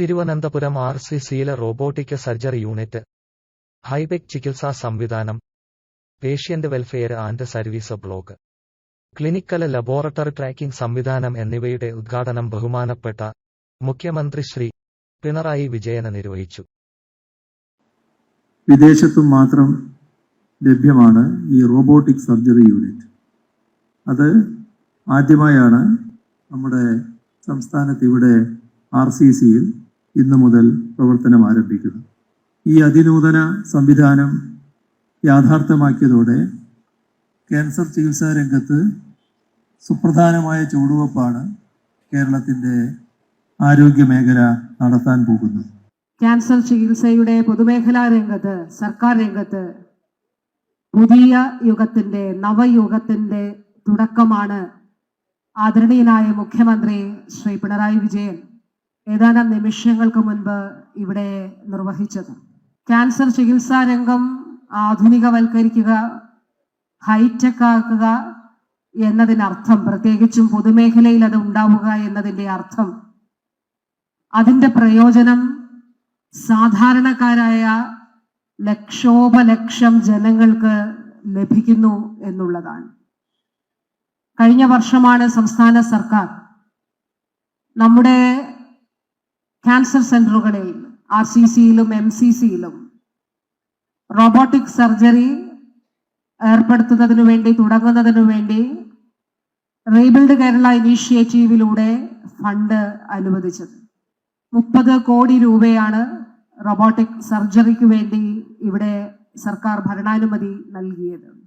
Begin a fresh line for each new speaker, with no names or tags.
Thiruvananthapuram R C സിയിലെ robotic surgery unit hi tech ചികിത്സാ സംവിധാനം patient welfare and service block clinical laboratory tracking സംവിധാനം എന്നിവയുടെ ഉദ്ഘാടനം ബഹുമാനപ്പെട്ട മുഖ്യമന്ത്രി ശ്രീ പിണറായി വിജയന് നിർവഹിച്ചു.
വിദേശത്തും മാത്രം ലഭ്യമാണ് ഈ റോബോട്ടിക് സർജറി യൂണിറ്റ്. അത് ആദ്യമായാണ് നമ്മുടെ സംസ്ഥാനത്ത് ഇവിടെ ആർ സി സിയിൽ ഇന്നു മുതൽ പ്രവർത്തനം ആരംഭിക്കുന്നു. ഈ അതിനൂതന സംവിധാനം യാഥാർത്ഥ്യമാക്കിയതോടെ ക്യാൻസർ ചികിത്സാ രംഗത്ത് സുപ്രധാനമായ ചുവടുവെപ്പാണ് കേരളത്തിന്റെ ആരോഗ്യ മേഖല നടത്താൻ പോകുന്നത്.
ക്യാൻസർ ചികിത്സയുടെ പൊതുമേഖലാ രംഗത്ത് സർക്കാർ രംഗത്ത് പുതിയ യുഗത്തിന്റെ നവയുഗത്തിന്റെ തുടക്കമാണ് ആദരണീയനായ മുഖ്യമന്ത്രി ശ്രീ പിണറായി വിജയൻ. ഏതാനും നിമിഷങ്ങൾക്ക് മുൻപ് ഇവിടെ നിർവഹിച്ചത്. ക്യാൻസർ ചികിത്സാ രംഗം ആധുനികവൽക്കരിക്കുക ഹൈടെക് ആക്കുക എന്നതിനർത്ഥം പ്രത്യേകിച്ചും പൊതുമേഖലയിൽ അത് ഉണ്ടാവുക എന്നതിന്റെ അർത്ഥം അതിന്റെ പ്രയോജനം സാധാരണക്കാരായ ലക്ഷോപലക്ഷം ജനങ്ങൾക്ക് ലഭിക്കുന്നു എന്നുള്ളതാണ്. കഴിഞ്ഞ വർഷമാണ് സംസ്ഥാന സർക്കാർ നമ്മുടെ ക്യാൻസർ സെന്ററുകളിൽ ആർ സി സിയിലും എം സി സിയിലും റോബോട്ടിക് സർജറി ഏർപ്പെടുത്തുന്നതിനു വേണ്ടി തുടങ്ങുന്നതിനു വേണ്ടി റീബിൽഡ് കേരള ഇനീഷ്യേറ്റീവിലൂടെ ഫണ്ട് അനുവദിച്ചത്. മുപ്പത് കോടി രൂപയാണ് റോബോട്ടിക് സർജറിക്ക് വേണ്ടി ഇവിടെ സർക്കാർ ഭരണാനുമതി നൽകിയത്.